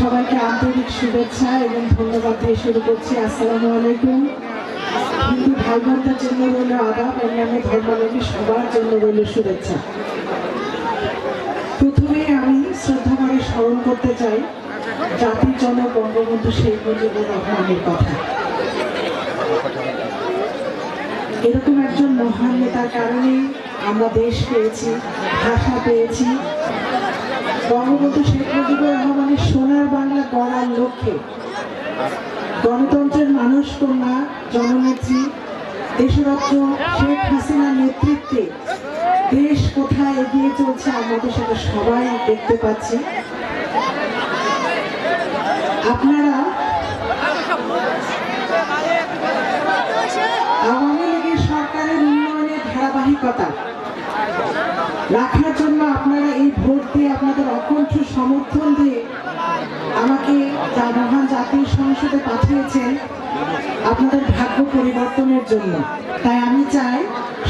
সবাইকে আন্তরিক শুভেচ্ছা এবং ধন্যবাদ দিয়ে শুরু করছি। আসসালামু আলাইকুম। হিন্দু ভাই বোনদের জন্য রইল আদাব, অন্যান্য ধর্মাবলম্বী সবার জন্য রইল শুভেচ্ছা। প্রথমে আমি শ্রদ্ধাভাবে স্মরণ করতে চাই, জাতির জন্য বঙ্গবন্ধু শেখ মুজিবুর রহমানের কথা। এরকম একজন মহান নেতার কারণে আমরা দেশ পেয়েছি, ভাষা পেয়েছি বঙ্গবন্ধু শেখ মুজিবুর রহমানের সোনার বাংলা গড়ার লক্ষ্যে গণতন্ত্রের মানুষ কন্যা, জননেত্রী, দেশরত্ন শেখ হাসিনার নেতৃত্বে দেশ কোথায় এগিয়ে চলছে আমরা তো সেটা সবাই দেখতে পাচ্ছি। আপনারা আওয়ামী লীগের সরকারের উন্নয়নের ধারাবাহিকতা রাখার জন্য আপনারা এই ভোট দিয়ে আপনাদের অকণ্ঠ সমর্থন দিয়ে আমাকে যা মহান জাতীয় সংসদে পাঠিয়েছেন আপনাদের ভাগ্য পরিবর্তনের জন্য। তাই আমি চাই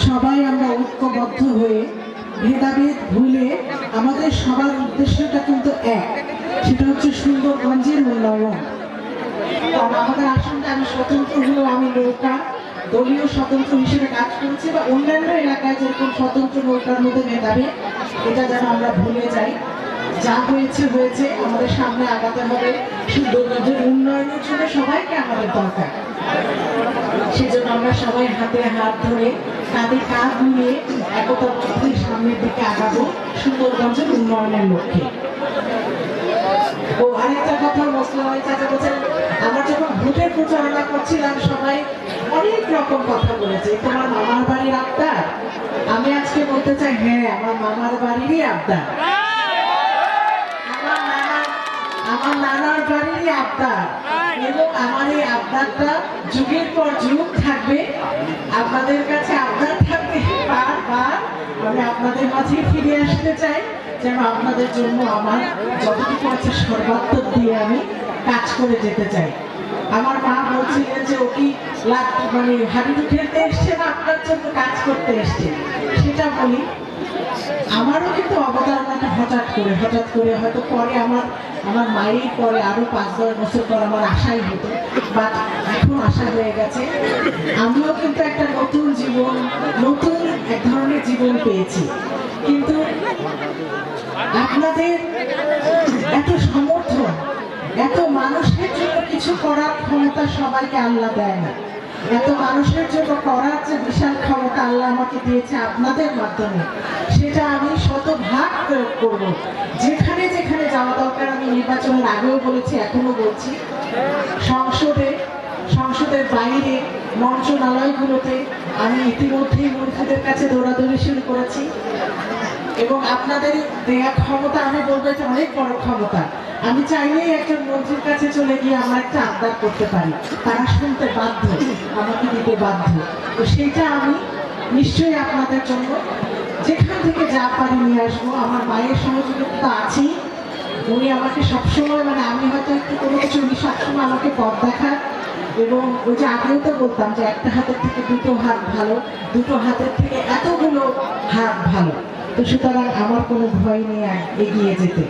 সবাই আমরা ঐক্যবদ্ধ হয়ে, ভেদাভেদ ভুলে আমাদের সবার উদ্দেশ্যটা কিন্তু এক, সেটা হচ্ছে সুন্দরগঞ্জের উন্নয়ন। আমাদের আসনটা আমি স্বতন্ত্র হলেও আমি নৌকা, দলীয় স্বতন্ত্র হিসেবে কাজ করছি বা অন্যান্য এলাকায় যেরকম স্বতন্ত্র নৌকার মধ্যে মেধাবে এটা যেন আমরা ভুলে যাই। যা হয়েছে হয়েছে, আমাদের সামনে আগাতে হবে। সুন্দরগঞ্জের উন্নয়নের জন্য সবাইকে আমাদের দরকার। সেজন্য আমরা সবাই হাতে হাত ধরে কাঁধে কাঁধ মিলিয়ে একতার মধ্যে সামনের দিকে আগাবো সুন্দরগঞ্জের উন্নয়নের লক্ষ্যে। ও আরেকটা কথা ভাই, চাচা বলছেন, আমরা যখন ভোটের প্রচারণা করছিলাম, সবাই অনেক রকম কথা বলেছে। তোমার মামার বাড়ির আবদার আমি বলতে চাই হ্যাঁ আমার মামার বাড়িরই আবদার। আমার নানার আমার নানার বাড়িরই আবদার। এবং আমার এই আবদারটা যুগের পর যুগ থাকবে। আপনাদের কাছে আবদার থাকবে বারবার আমি আপনাদের মাঝে ফিরে আসতে চাই। যেন আপনাদের জন্য আমার যতটুকু আছে সর্বাত্মক দিয়ে আমি কাজ করে যেতে চাই। আমার মা বলছিলেন যে ও কি লাগ মানে হাবিবি খেলতে এসছে না আপনার জন্য কাজ করতে এসছে, সেটা বলি, আমারও কিন্তু হঠাৎ করে হঠাৎ করে হয়তো পরে আমার আমার মায়ের পরে পাঁচ দশ বছর পর আমার আশাই হতো, বাট এখন আশা হয়ে গেছে। আমিও কিন্তু একটা নতুন জীবন, নতুন এক ধরনের জীবন পেয়েছি। কিন্তু আপনাদের এত সমর্থন এত মানুষের জন্য কিছু করার ক্ষমতা সবাইকে আল্লাহ দেয় না। এত মানুষের জন্য করার যে বিশাল ক্ষমতা আল্লাহ আমাকে দিয়েছে আপনাদের মাধ্যমে, সেটা আমি শতভাগ প্রয়োগ করব। যেখানে যেখানে যাওয়া দরকার, আমি নির্বাচনের আগেও বলেছি এখনও বলছি। সংসদে, সংসদের বাইরে মন্ত্রণালয়গুলোতে আমি ইতিমধ্যেই মন্ত্রীদের কাছে দৌড়াদৌড়ি শুরু করেছি। এবং আপনাদের দেয়া ক্ষমতা, আমি বলব এটা অনেক বড় ক্ষমতা। আমি চাইলেই একজন মন্ত্রীর কাছে চলে গিয়ে আমার একটা আবদার করতে পারি। তারা শুনতে বাধ্য, আমাকে দিতে বাধ্য। তো সেইটা আমি নিশ্চয়ই আপনাদের জন্য যেখান থেকে যা পারি নিয়ে আসব। আমার মায়ের সহযোগিতা আছেই। উনি আমাকে সবসময় মানে আমি হয়তো একটু কোনো কিছু, উনি সবসময় আমাকে পথ দেখান। এবং ওই যে আগেও তো বলতাম যে একটা হাতের থেকে দুটো হাত ভালো, দুটো হাতের থেকে এতগুলো হাত ভালো। তো সুতরাং আমার কোনো ভয় নেই এগিয়ে যেতে।